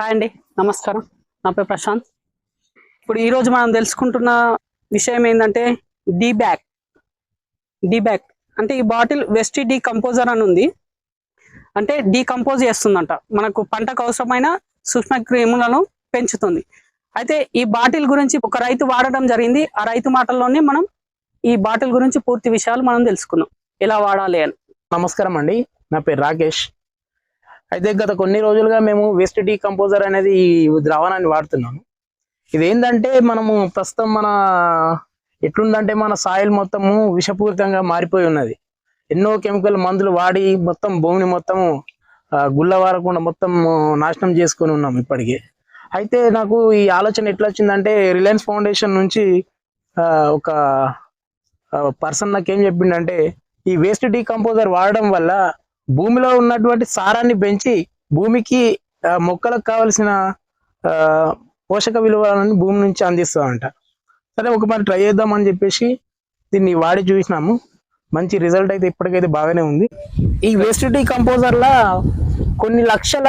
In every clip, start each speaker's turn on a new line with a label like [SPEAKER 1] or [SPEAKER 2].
[SPEAKER 1] Hi అండి. నమస్కారం. నా పేరు ప్రశాంత్. ఇప్పుడు ఈరోజు మనం తెలుసుకుంటున్న విషయం ఏంటంటే డీ బ్యాక్. D back. అంటే ఈ బాటిల్ వెస్ట్ డీకంపోజర్ అని ఉంది. అంటే డీకంపోజ్ చేస్తుందంట. మనకు పంటకు అవసరమైన సూక్ష్మ క్రిములను పెంచుతుంది. అయితే ఈ బాటిల్ గురించి ఒక రైతు వాడడం జరిగింది. ఆ రైతు మాటల్లోనే మనం ఈ బాటిల్ గురించి పూర్తి విషయాలు మనం తెలుసుకుందాం ఎలా వాడాలి అని.
[SPEAKER 2] నమస్కారం అండి. నా పేరు రాకేష్. అయితే గత కొన్ని రోజులుగా మేము వేస్ట్ డీకంపోజర్ అనేది ఈ ద్రావణాన్ని వాడుతున్నాము. ఇది ఏంటంటే మనము ప్రస్తుతం మన ఎట్లుందంటే మన సాయిల్ మొత్తము విషపూరితంగా మారిపోయి ఉన్నది. ఎన్నో కెమికల్ మందులు వాడి మొత్తం భూమిని మొత్తం ఆ, గుల్ల మొత్తం నాశనం చేసుకొని ఉన్నాం ఇప్పటికే. అయితే నాకు ఈ ఆలోచన ఎట్లా వచ్చిందంటే రిలయన్స్ ఫౌండేషన్ నుంచి ఒక పర్సన్ నాకు ఏం చెప్పిండంటే ఈ వేస్ట్ డీకంపోజర్ వాడడం వల్ల భూమిలో ఉన్నటువంటి సారాన్ని పెంచి భూమికి మొక్కలకు కావలసిన పోషక విలువలను భూమి నుంచి అందిస్తుందంట. సరే ఒక మరి ట్రై చేద్దామని చెప్పేసి దీన్ని వాడి చూసినాము. మంచి రిజల్ట్ అయితే ఇప్పటికైతే బాగానే ఉంది. ఈ వేస్ట్ డీకంపోజర్లా కొన్ని లక్షల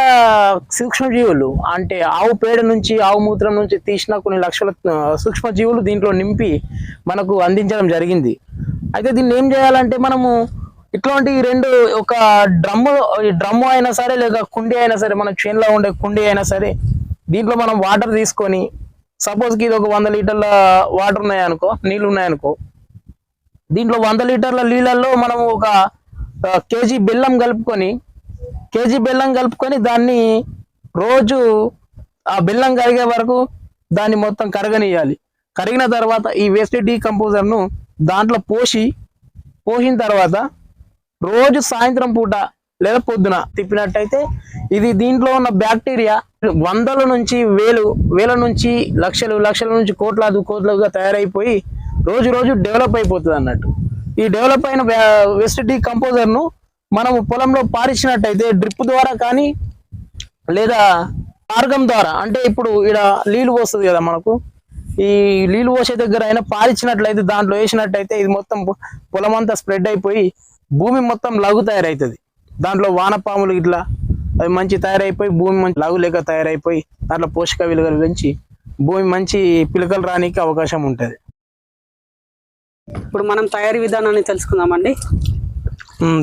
[SPEAKER 2] సూక్ష్మజీవులు అంటే ఆవు పేడ నుంచి ఆవు మూత్రం నుంచి తీసిన కొన్ని లక్షల సూక్ష్మజీవులు దీంట్లో నింపి మనకు అందించడం జరిగింది. అయితే దీన్ని ఏం చేయాలంటే మనము ఇట్లాంటి రెండు ఒక డ్రమ్ము ఈ డ్రమ్ము అయినా సరే లేక కుండి అయినా సరే మన చేనులో ఉండే కుండి అయినా సరే దీంట్లో మనం వాటర్ తీసుకొని సపోజ్కి ఇది ఒక వంద లీటర్ల వాటర్ ఉన్నాయనుకో నీళ్ళు ఉన్నాయనుకో దీంట్లో వంద లీటర్ల నీళ్ళల్లో మనం ఒక కేజీ బెల్లం కలుపుకొని కేజీ బెల్లం కలుపుకొని దాన్ని రోజు ఆ బెల్లం కరిగే వరకు దాన్ని మొత్తం కరగనియాలి. కరిగిన తర్వాత ఈ వేస్ట్ డీకంపోజర్ను దాంట్లో పోసి పోసిన తర్వాత రోజు సాయంత్రం పూట లేదా పొద్దున తిప్పినట్టయితే ఇది దీంట్లో ఉన్న బ్యాక్టీరియా వందల నుంచి వేలు వేల నుంచి లక్షలు లక్షల నుంచి కోట్లాది కోట్లుగా తయారైపోయి రోజు రోజు డెవలప్ అయిపోతుంది అన్నట్టు. ఈ డెవలప్ అయిన వెస్ట్ డీకంపోజర్ను మనం పొలంలో పారించినట్టయితే డ్రిప్ ద్వారా కానీ లేదా మార్గం ద్వారా అంటే ఇప్పుడు ఇక్కడ నీళ్ళు పోస్తుంది కదా మనకు ఈ నీళ్ళు పోసే దగ్గర అయినా పారించినట్లయితే దాంట్లో వేసినట్టయితే ఇది మొత్తం పొలం అంతా స్ప్రెడ్ అయిపోయి భూమి మొత్తం లఘు తయారవుతుంది దాంట్లో వానపాములు ఇట్లా అవి మంచి తయారైపోయి భూమి మంచి లఘు లేక తయారైపోయి దాంట్లో పోషక విలువలు పెంచి భూమి మంచి పిలకలు రానికి అవకాశం ఉంటుంది.
[SPEAKER 1] ఇప్పుడు మనం తయారీ విధానాన్ని తెలుసుకుందామండి.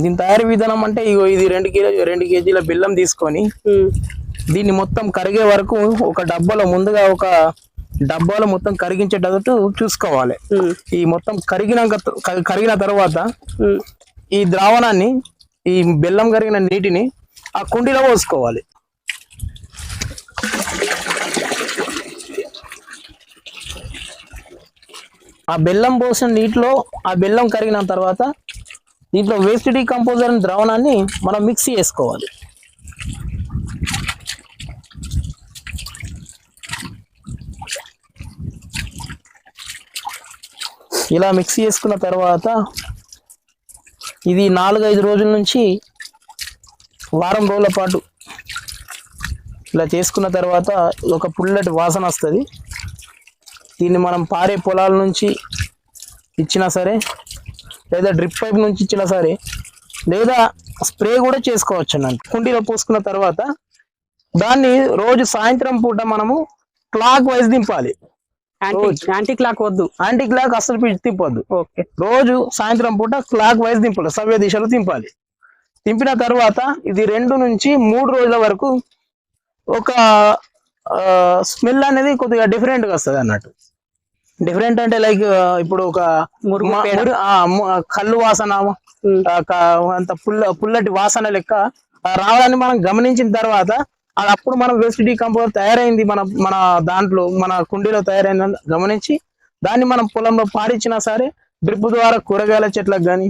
[SPEAKER 2] దీని తయారీ విధానం అంటే ఇగో ఇది రెండు కిలో రెండు కేజీల బెల్లం తీసుకొని దీన్ని మొత్తం కరిగే వరకు ఒక డబ్బాలో ముందుగా ఒక డబ్బాలో మొత్తం కరిగించేటట్టు చూసుకోవాలి. ఈ మొత్తం కరిగినాక కరిగిన తర్వాత. ఈ ద్రావణాన్ని ఈ బెల్లం కరిగిన నీటిని ఆ కుండీలో పోసుకోవాలి. ఆ బెల్లం పోసిన నీటిలో ఆ బెల్లం కరిగిన తర్వాత దీంట్లో వేస్ట్ డీకంపోజర్ ద్రావణాన్ని మనం మిక్సీ చేసుకోవాలి. ఇలా మిక్సీ చేసుకున్న తర్వాత ఇది నాలుగైదు రోజుల నుంచి వారం రోజుల పాటు ఇలా చేసుకున్న తర్వాత ఒక పుల్లటి వాసన వస్తుంది. దీన్ని మనం పారే పొలాల నుంచి ఇచ్చినా సరే లేదా డ్రిప్ పైప్ నుంచి ఇచ్చినా సరే లేదా స్ప్రే కూడా చేసుకోవచ్చు అన్నట్టు. కుండీలో పోసుకున్న తర్వాత దాన్ని రోజు సాయంత్రం పూట మనము క్లాక్ వైజ్ దింపాలి.
[SPEAKER 1] యాంటీ క్లాక్ వద్దు.
[SPEAKER 2] యాంటీ క్లాక్ పిచ్చి తిప్పొద్దు.
[SPEAKER 1] ఓకే.
[SPEAKER 2] రోజు సాయంత్రం పూట క్లాక్ వైజ్ దింపాలి. సవ్య దిశలో దింపాలి. దింపిన తర్వాత ఇది రెండు నుంచి మూడు రోజుల వరకు ఒక స్మెల్ అనేది కొద్దిగా డిఫరెంట్గా వస్తుంది అన్నట్టు. డిఫరెంట్ అంటే లైక్ ఇప్పుడు ఒక కళ్ళు వాసన అంత పుల్ల పుల్లటి వాసన లెక్క రావడాన్ని మనం గమనించిన తర్వాత అది అప్పుడు మనం వేస్ట్ డీకంపోజర్ తయారైంది మన మన దాంట్లో మన కుండీలో తయారైందని గమనించి దాన్ని మనం పొలంలో పారించినా సరే డ్రిప్ ద్వారా కూరగాయల చెట్లకు కానీ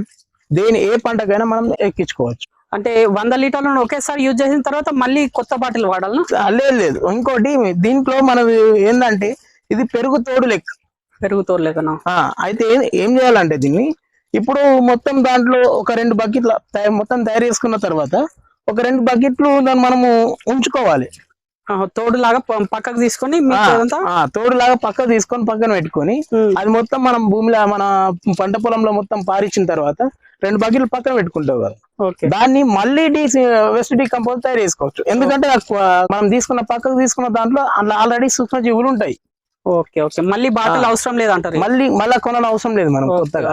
[SPEAKER 2] దేని ఏ పంటకైనా మనం ఎక్కించుకోవచ్చు.
[SPEAKER 1] అంటే వంద లీటర్లను ఒకేసారి యూజ్ చేసిన తర్వాత మళ్ళీ కొత్త బాటిల్ వాడాలనా
[SPEAKER 2] ఆ, లేదు లేదు. ఇంకోటి దీంట్లో మనం ఏంటంటే ఇది పెరుగు తోడు లెక్క.
[SPEAKER 1] పెరుగుతోలేకనా
[SPEAKER 2] ఆ, అయితే ఏం- చేయాలంటే దీన్ని ఇప్పుడు మొత్తం దాంట్లో ఒక రెండు బకెట్ల మొత్తం తయారు చేసుకున్న తర్వాత ఒక రెండు బకెట్లు దాన్ని మనము ఉంచుకోవాలి.
[SPEAKER 1] తోడు లాగా ప- పక్కకు తీసుకొని
[SPEAKER 2] తోడులాగా పక్క తీసుకొని పక్కన పెట్టుకొని అది మొత్తం మనం భూమిలో మన పంట పొలంలో మొత్తం పారిచ్చిన తర్వాత రెండు బకెట్లు పక్కన పెట్టుకుంటావు కదా. దాన్ని మళ్ళీ డీ వెస్ట్ డీకంపోజ్ తయారు చేసుకోవచ్చు. ఎందుకంటే మనం తీసుకున్న పక్కకు తీసుకున్న దాంట్లో అందులో ఆల్రెడీ సూక్ష్మ జీవులు ఉంటాయి.
[SPEAKER 1] Okay okay. మళ్ళీ బాటిల్ అవసరం లేదంటారు
[SPEAKER 2] మళ్ళీ మళ్ళీ కొనని అవసరం లేదు మనం కొత్తగా.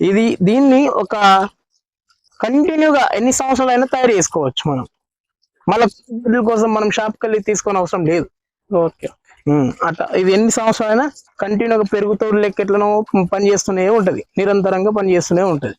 [SPEAKER 2] ఇది దీన్ని ఒక కంటిన్యూగా ఎన్ని సంవత్సరాలైనా తయారు చేసుకోవచ్చు మనం. మళ్ళీ కోసం మనం షాప్కి వెళ్ళి తీసుకొని అవసరం లేదు.
[SPEAKER 1] ఓకే.
[SPEAKER 2] అట్లా ఇది ఎన్ని సంవత్సరాలైనా కంటిన్యూగా పెరుగుతూ లెక్క ఎట్లనో పని చేస్తూనే ఉంటది. నిరంతరంగా పని చేస్తూనే ఉంటది.